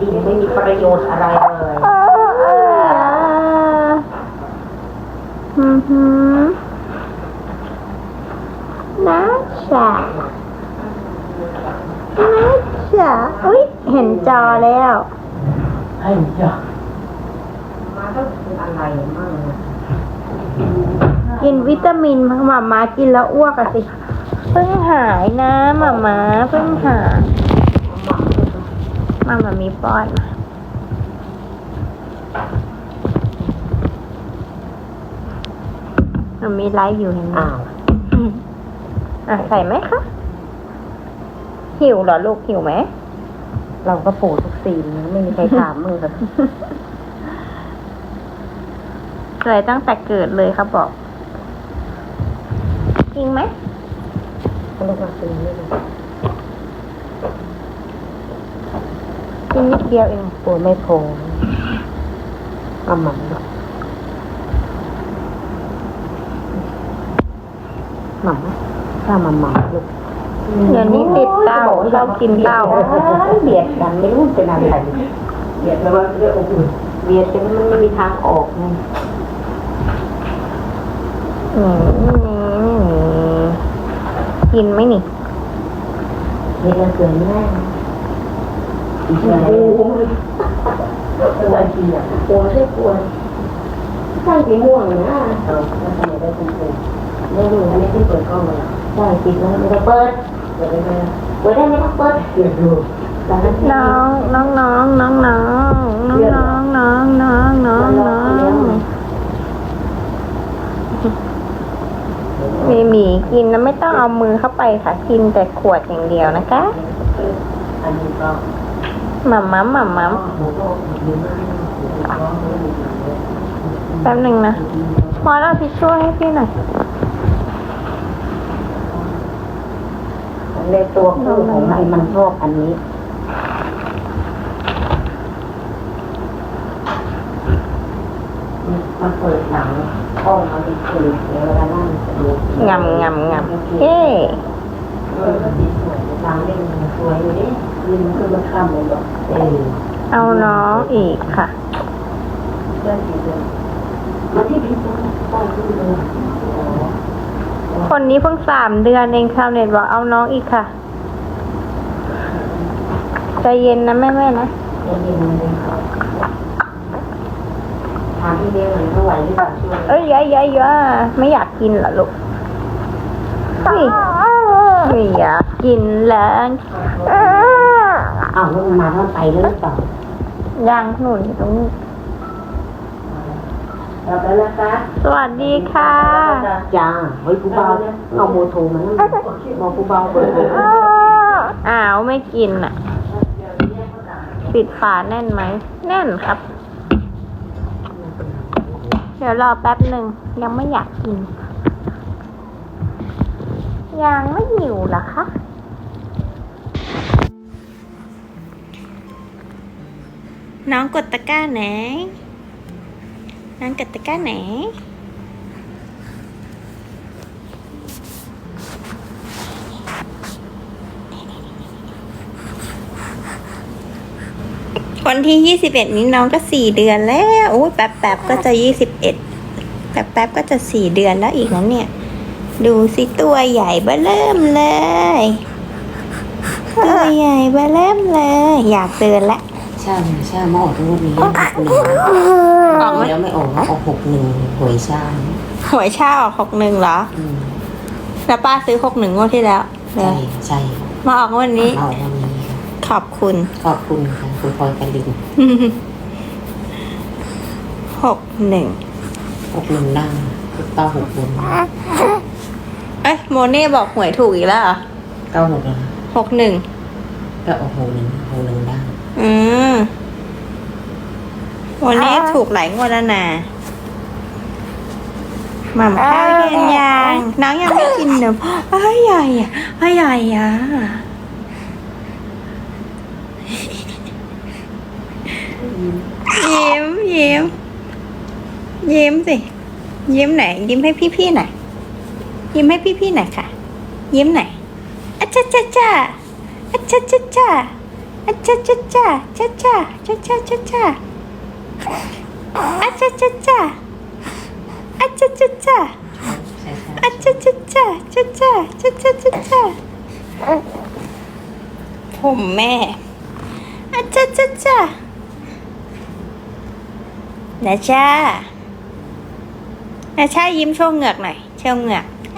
ดินไม่มีประโยชน์อะไรเลยอือหือนะจ๊ะนะจ๊ะอุ้ยเห็นจอแล้วให้จ้ะมาต้องเป็นอะไรมั่งเนี่ยกินวิตามินมามากินแล้วอ้วกอะสิ เพิ่งหายนะหมามาเพิ่งหาย มามามีป้อนมามันมีไลฟ์อยู่เห็นไหมอ้าวอะใส่ไหมคะ หิวเหรอลูกหิวไหม เราก็ปูทุกซีนนะไม่มีใครถามมึงเลยสวยตั้งแต่เกิดเลยครับบอก จริงไหมเขาเรียกว่าซีนไม่รู้จ ริงนิดเดียวเองปูไม่พงเอาหมันดูหมันถ้ามันหมันลูกเดี๋ยวนี้ติดเต้าชอบกินเต้าเบียดกันไม่รู้เป็นอะไรเบียดแล้วว่าเรื่องอื่นเบียดกันมันไม่มีทางออกไงกินไหมนี่เบียดกันเกินแน่ได้ อะไรทีอะกลัวไม่ได้กลัวใช่สีม่วงนะเออแล้วทำไมได้คุณครูไม่รู้ไม่ได้เปิดกล้องเลยใช่ปิดแล้วม่ได้เปิดเปิดได้ไหมเปิดได้ไหมต้องเปิดเดดูตอนนั้นน้องน้องน้องน้องน้องน้องน้องน้องน้องน้องน้องมีหมีกินแล้วไม่ต้องเอามือเข้าไปค่ะ กินแต่ขวดอย่างเดียวนะคะ อันนี้ก็ หม่ำมัมหม่ำมัมแป๊บหนึ่งนะพอแล้วทิชชู่ให้พี่หน่อยในตัวคู่ของมันมันชอบอันนี้มันเปิดหนังห้องมันเป็นคืนเวลานั่งดูงำงำงำเฮ้เออก็ดีสวยทางเล่นสวยอยู่ดิ ยืนคือมันค่ำเลยแบบเออเอาน้องอีกค่ะเพื่อนสีเดินมาที่พี่ต้องต้องขึ้นเลยคนนี้เพิ่งสามเดือนเองชาวเน็ตบอกเอาน้องอีกค่ะใจเย็นนะแม่แม่ๆนะเย็นเย็นเลยถามพี่เลี้ยงหน่อยเท่าไหร่หรือเปล่าช่วยเอ้ยยายยายยาไม่อยากกินเหรอลูกนี่ ไม่อยากกินแล้วอ้าวแล้วมันมาแล้วไปแล้วหรือเปล่าย่างหนุนอยู่ตรงนี้เราไปแล้วคะสวัสดีค่ะ จ้าเฮ้ยผู้เบาเอาโมโทมานั่งบอกผู้เบาเปิดเลยอ้าวไม่กินอะ ปิดฝาแน่นไหม แน่นครับ เดี๋ยวรอแป๊บหนึ่งยังไม่อยากกิน ยังไม่หิวหรอคะ น้องกดตะกร้าไหน น้องกดตะกร้าไหน วันที่ยี่สิบเอ็ดนี้น้องก็สี่เดือนแล้ว โอ้ยแป๊บแป๊บก็จะยี่สิบเอ็ดแป๊บแป๊บก็จะสี่เดือนแล้วอีกนะเนี่ย ดูสิตัวใหญ่เบ้อเริ่มเลย ตัวใหญ่เบ้อเริ่มเลย อยากเดินละใช่ใช่มาออกทุกวันนี้หกหนึ่งออกไหมแล้วไม่ออกแล้วออกหกหนึ่งหวยชาหวยเช่าออกหกหนึ่งเหรออืมแล้วป้าซื้อหกหนึ่งงวดที่แล้วเลใช่ยใช่มาออกงวันนี้มาออกวันนี้ค่ะขอบคุณ ขอบคุณค่ะคุณพลอยกันดินหกหนึ่งหกหนึ่งดังเก้าหกบน เอ้ยโมเน่บอกหวยถูกอีกแล้วเหรอเก้าหกเลยหกหนึ่งก็ออกหกหนึ่งหกหนึ่งดังอืมวันนี้ถูกหลายงวดแล้วนะหม่ำข้าวเย็นยังน้องยังไม่กินเนอะอ้ายใหญ่อะอ้ายใหญ่อะยิ้มยิ้มยิ้มสิยิ้มไหนอยยิ้มให้พี่ๆหน่อย ยิ้มให้พี่ๆหน่อยค่ะ ยิ้มหน่อยอะจ้าจ้าจ้าอะจ้าจ้าจ้าอะจ้าจ้าจ้าจ้าจ้าจ้าจ้าจ้าจ้าอะจ้าจ้าจ้าอะจ้าจ้าจ้าอะจ้าจ้าจ้าจ้าจ้าจ้าจ้าจ้าจ้าผมแม่อะจ้าจ้าจ้านะจ้านะชายิ้มโชว์เหงือกหน่อยโชว์เหงือก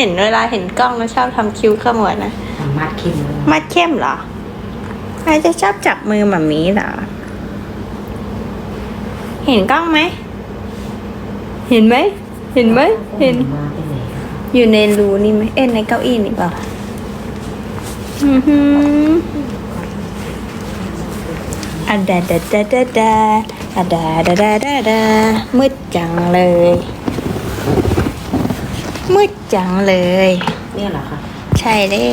เห็นเวลาเห็นกล้องแล้วชอบทำคิ้วขมวดนะสามารถคิมเลยมัดเข้มเหรออาจจะชอบจับมือหมามีเหรอ เห็นกล้องไหม เห็นไหม เห็นไหม เห็นมาไปไหนอยู่ในรูนี่ไหม เอ็นในเก้าอี้นี่เปล่าอือหืออะดาดาดาดาดาอะดาดาดาดาดามืดจังเลย มืดจังเลย เนี่ยเหรอคะใช่เลย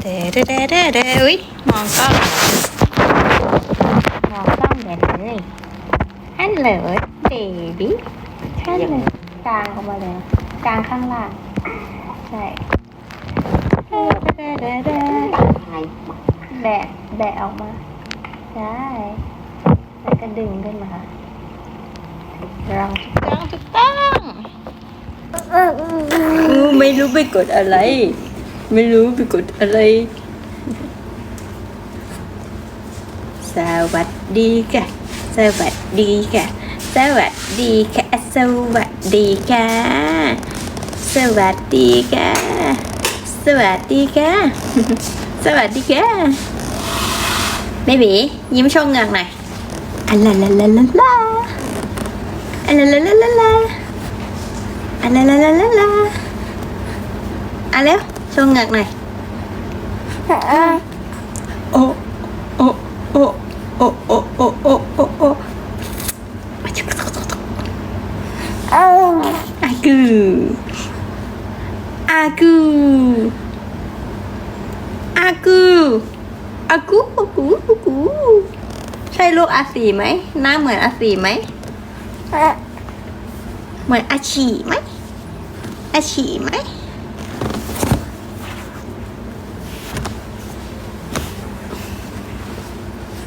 เดเดเดเดเดอุ้ยมองกล้องมองกล้องเด่นเลยฮัลโหลเบบี้ฮัลโหลกลางออกมาเลยกลางข้างล่าง ใช่เดเดเดเดไงแบะแบะออกมาใช่แล้วก็ดึงขึ้นมาลองถูกต้องถูกต้องอู้ ไม่รู้ไปกดอะไร ไม่รู้ไปกดอะไร สวัสดีค่ะ สวัสดีค่ะ สวัสดีค่ะ สวัสดีค่ะ สวัสดีค่ะ สวัสดีค่ะ สวัสดีค่ะเบบียิ้มโชว์เงือกหน่อยอัลลาลาลาลาลาอัลลาลาลาลาลา อัลลาลาลาลาลาอะเร็วโชว์เหงือกหน่อยโอ้โอ้โอ้โอ้โอ้โอ้โอ้โอ้โอ้อากูอากูอากูอากูอากูอากูใช่ลูกอาสีไหมหน้าเหมือนอาสีไหม เหมือนอาฉีไหมอาฉีไหม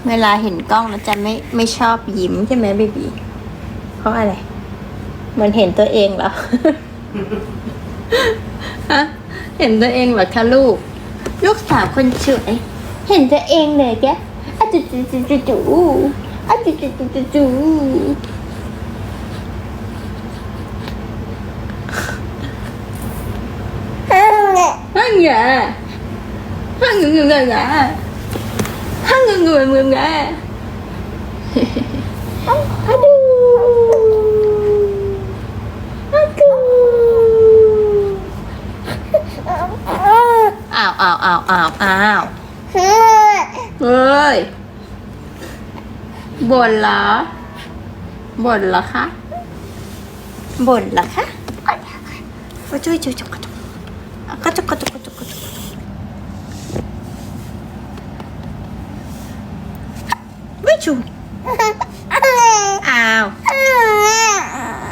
เวลาเห็นกล้องแล้วจะไม่ไม่ชอบยิ้มใช่ไหมเบบีเพราะอะไร มันเห็นตัวเองเหรอฮะเห็นตัวเองเหรอคะลูก ลูกสาวคนสวยเห็นตัวเองเลยแกอะจูจูจูจูจูอะจูจูจูจู จูฮังเงะฮังเงะเงะเงะฮังเงยเงยเงยเงยฮัดูฮัดูอ้าวอ้าวอ้าวอ้าวอ้าวเฮ้ยบ่นเหรอบ่นเหรอคะบ่นเหรอคะโอ้ยช่วยช่วยช่วยกระจกกระจกกระจก กระจุกกระจุกไม่ชูอ้าว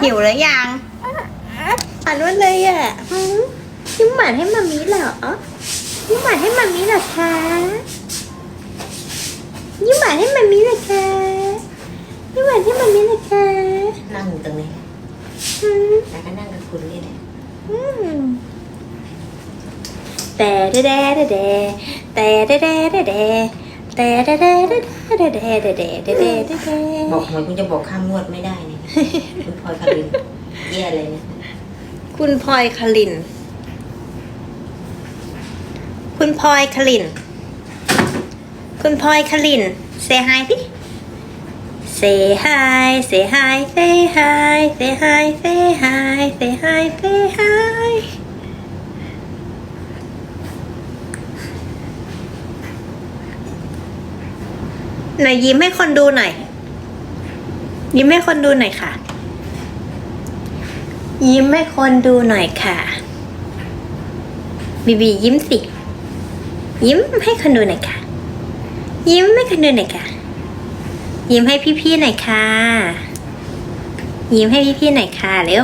หิวแล้วยังอ่านว่าเลยอะหืมยิ้มหวานให้มามีเหรอยิ้มหวานให้มามีเหรอคะยิ้มหวานให้มามีเหรอคะยิ้มหวานให้มามีเหรอคะนั่งอยู่ตรงนี้หืมแล้วก็นั่งกับคุณนี่แหละอืมแต่เดเดเดเดแต่เดเดเดเด แต่เดเดเดเดเดเดเดเดเดเดเดบอกเหวยคุณจะบอกข้ามงวดไม่ได้เนี่ยคุณพลอยคารินแย่เลยนะคุณพลอยคลิน คุณพลอยคลิน คุณพลอยคลิน say hi พี่ say hi say hi say hi say hi say hi say hi say hi ไหนยิ้มให้คนดูหน่อย ยิ้มให้คนดูหน่อยค่ะ ยิ้มให้คนดูหน่อยค่ะ บีบียิ้มสิ ยิ้มให้คนดูหน่อยค่ะ ยิ้มให้คนดูหน่อยค่ะ ยิ้มให้พี่ๆหน่อยค่ะ ยิ้มให้พี่ๆหน่อยค่ะเร็ว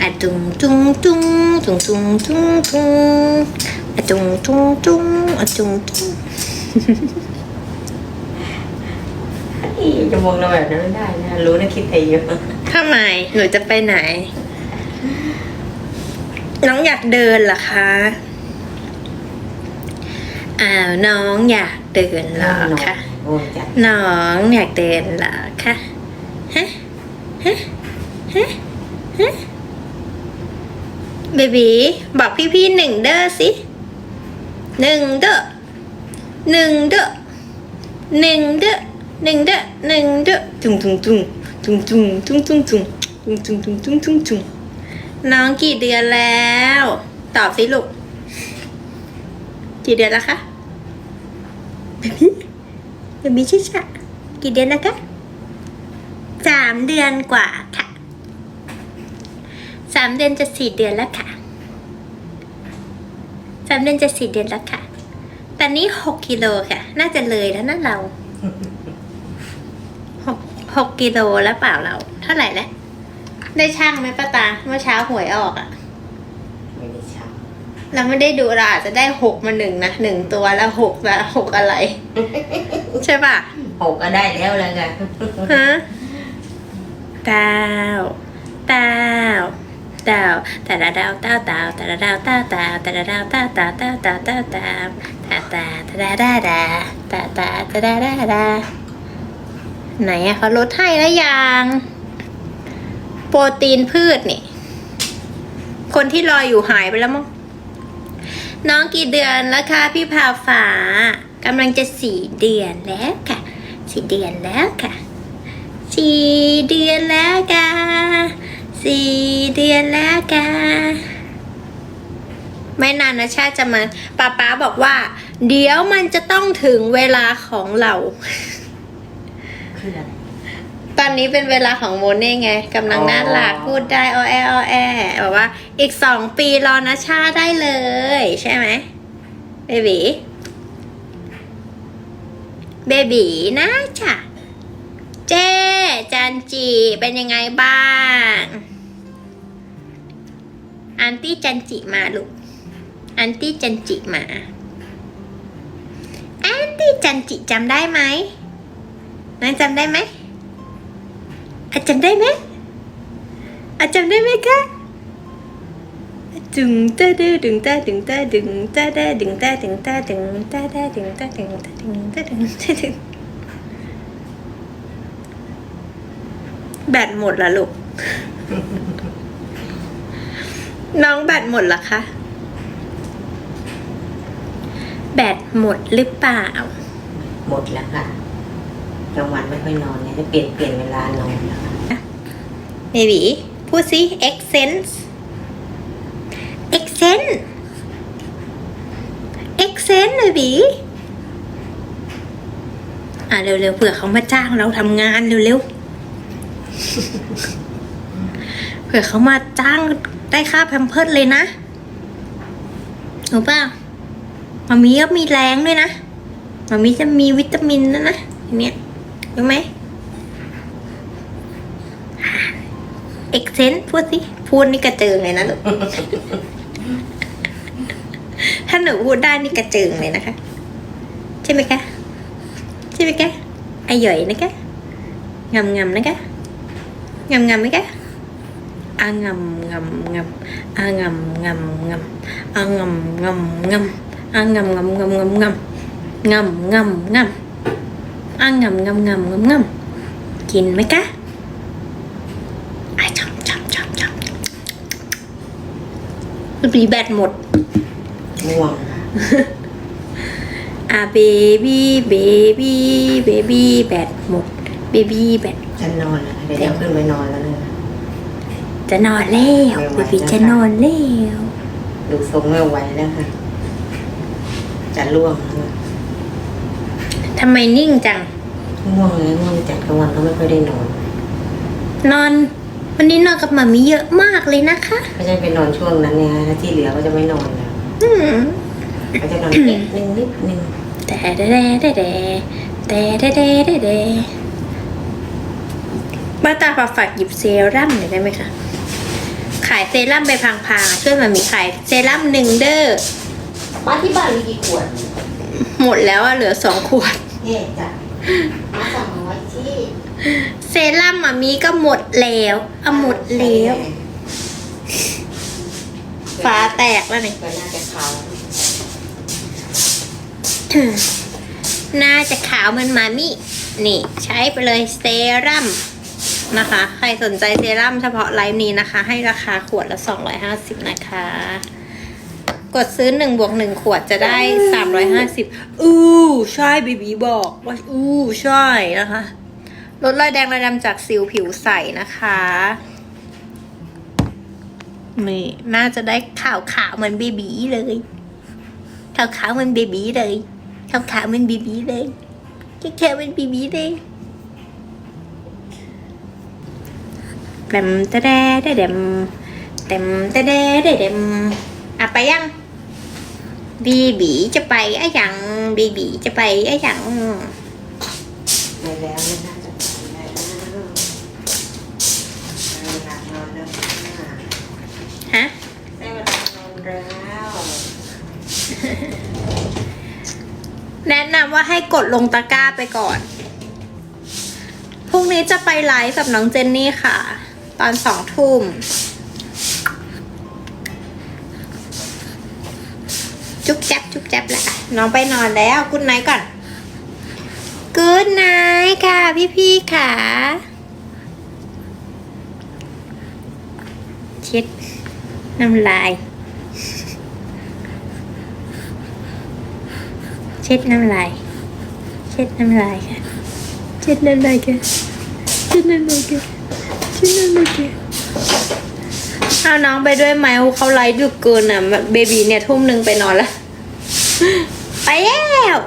อะจุงจุงจุงจุงจุงจุงจุงอะจุงจุงจุงอะจุงจุง จะมองเราแบบนั้นไม่ได้นะ รู้นะคิดไปเยอะทำไมหนูจะไปไหน น้องอยากเดินเหรอคะอ้าวน้องอยากเดินเหรอคะโอ้ยจัดน้องอยากเดินเหรอคะฮะฮะฮะฮะเบบีบอกพี่ๆหนึ่งเด้อสิหนึ่งเด้อหนึ่งเด้อหนึ่งเด้อ หนึ่งเด้อหนึ่งเด้อจุงจุงจุงจุงจุงจุงจุงจุงจุงจุงจุงจุงจุงจุงน้องกี่เดือนแล้ว ตอบสิลูก กี่เดือนแล้วคะเบบี้เบบี้ชิชะกี่เดือนแล้วคะสามเดือนกว่าค่ะสามเดือนจะสี่เดือนแล้วค่ะสามเดือนจะสี่เดือนแล้วค่ะ ตอนนี้หกกิโลค่ะ น่าจะเลยแล้วนะเรา หกหกกิโลแล้วเปล่าเรา เท่าไหร่แล้ว ได้ช่างไหมป้าตา เมื่อเช้าหวยออกอะไม่ได้ช้เราไม่ได้ดูเราอาจจะได้หกมาหนึ่งนะหนึ่งตัวแล้วหกแล้วหกอะไร ใช่ป่ะำหกก็ได้แล้วเลยค่ะฮะดาวดาวดาวแต่ละดาวเต้าดาวแต่ละดาวเต้าดาวแต่ละดาวเต้าดาวเต้าดาวเต้าดาวตาตาตาดาดาดาตาตาตาดาดาดา ไหนอะเขาลดให้แล้วยัง โปรตีนพืชนี่ คนที่รออยู่หายไปแล้วมั้งน้องกี่เดือนแล้วคะพี่พาฝากำลังจะสี่เดือนแล้วค่ะสี่เดือนแล้วค่ะสี่เดือนแล้วค่ะสี่เดือนแล้วค่ะไม่นานนะชาติจะมาป้าป๊าบอกว่า เดี๋ยวมันจะต้องถึงเวลาของเรา คืออะไรตอนนี้เป็นเวลาของโมเน่ไงกำลังน่ารักอ๋อ พูดได้ออแอออแอบอกว่า อีกสองปีรอนะชาได้เลย ใช่ไหมเบบีเบบีนะจ้ะเจจันจีเป็นยังไงบ้างอันตี้จันจิมาลูกอันตี้จันจิมาอันตี้จันจิจำได้ไหม นายจำได้ไหมอาจำได้ไหมอาจำได้ไหมคะดึงตาดึงดึงตาดึงตาดึงตาดดึงตาดึงตาดึงตาดาดึงตาดึงตาดึงตาดึงตาดึงแบตหมดละลูก น้องแบตหมดละคะ แบตหมดหรือเปล่า หมดแล้วค่ะ กลางวันไม่ค่อยนอนเนี่ยจะเปลี่ยนเปลี่ยนเวลานอนแล้วค่ะเบบีพูดสิ accent accent accent เบบีอะเร็วๆเผื่อเขามาจ้างเราทำงานเร็วๆเผื่อเขามาจ้างได้ค่าแพมเพิร์ดเลยนะรู้เปล่ามามีก็มีแรงด้วยนะมามีจะมีวิตามินนะนะอันเนี้ย รู้ไหมเอกเซนพูดสิ พูดนี่กระเจิงเลยนะลูกถ้าหนูพูดได้นี่กระเจิงเลยนะคะ ใช่ไหมคะใช่ไหมคะไอหย่อยนะคะงำงำนะคะงำงำไหมคะอางำงำงำอางำงำงำอางำงำงำอางำงำงำงำงำงำงำ อางำงำงำงำงำกินไหมคะไอ้ชอบชอบชอบชอบมันมีแบตหมดง่วงค่ะอะเบบี้เบบี้เบบี้แบตหมดเบบี้แบตจะนอนแล้วค่ะเดี๋ยวจะขึ้นไปนอนแล้วเลยจะนอนแล้วเบบี้จะนอนแล้วดูทรงไม่ไหวแล้วค่ะจะล่วงแล้วททำไมนิ่งจัง ง่วงเลยง่วงจัดกลางวันก็ไม่ค่อยได้นอน นอน วันนี้นอนกับหมามีเยอะมากเลยนะคะไม่ใช่ไปนอนช่วงนั้นไงแล้วที่เหลือก็จะไม่นอนแล้วอืมก็จะนอนนิดนึงนิดนึงแต่แดแดแดแดแต่แดแดแดแดมาตาฝากฝากหยิบเซรั่มหน่อยได้ไหมคะ ขายเซรั่มไปพังๆอะช่วยหมามีขายเซรั่มหนึ่งเด้อ มาที่บ้านมีกี่ขวด หมดแล้วอะเหลือสองขวด แย่จัดมาสั่งไว้ที่เซรั่มหมามีก็หมดแล้วเอาหมดแล้วฟ้าแตกแล้วนี่ ก็น่าจะเขาน่าจะขาวเหมันหมามิ นี่ ใช้ไปเลยเซรั่มนะคะ ใครสนใจเซรั่มเฉพาะไลฟ์นี้นะคะ ให้ราคาขวดละ 250 นะคะ กดซื้อ1บวก1ขวดจะได้ 350 อู้ใช่บีบีบอกว่าอู้ใช่นะคะลดรอยแดงรอยดำจากสิวผิวใสนะคะนี่น่าจะได้ขาวขาวๆเหมือนเบบีเลยขาวขาวๆเหมือนเบบีเลยขาวขาวๆเหมือนเบบีเลยแค่ๆเหมือนเบบีเลยแดมตะแดแดแดมเต็มตะแดแดแดมอะไปยัง บีบีจะไปอะยังบีบีจะไปอะยังไปแล้วไม่น่าจะไปแล้วเวลานอนแล้วค่ะฮะได้เวลานอนแล้วแนะนำว่าให้กดลงตะกร้าไปก่อน พรุ่งนี้จะไปไลฟ์กับน้องเจนนี่ค่ะ ตอนสองทุ่ม จุ๊บแจ๊บจุ๊บแจ๊บแหละน้องไปนอนแล้วกุ๊ดไนก่อนกุ๊ดไนค่ะ พี่พี่ๆค่ะ เช็ดน้ำลาย เช็ดน้ำลาย เช็ดน้ำลายค่ะ เช็ดน้ำลายค่ะ เช็ดน้ำลายค่ะ เช็ดน้ำลายค่ะเอาน้องไปด้วยไหมเขาไลฟ์ดึกเกินอะแบบเบบีเนี่ยทุ่มหนึ่งไปนอนแล้ว ไปแล้ว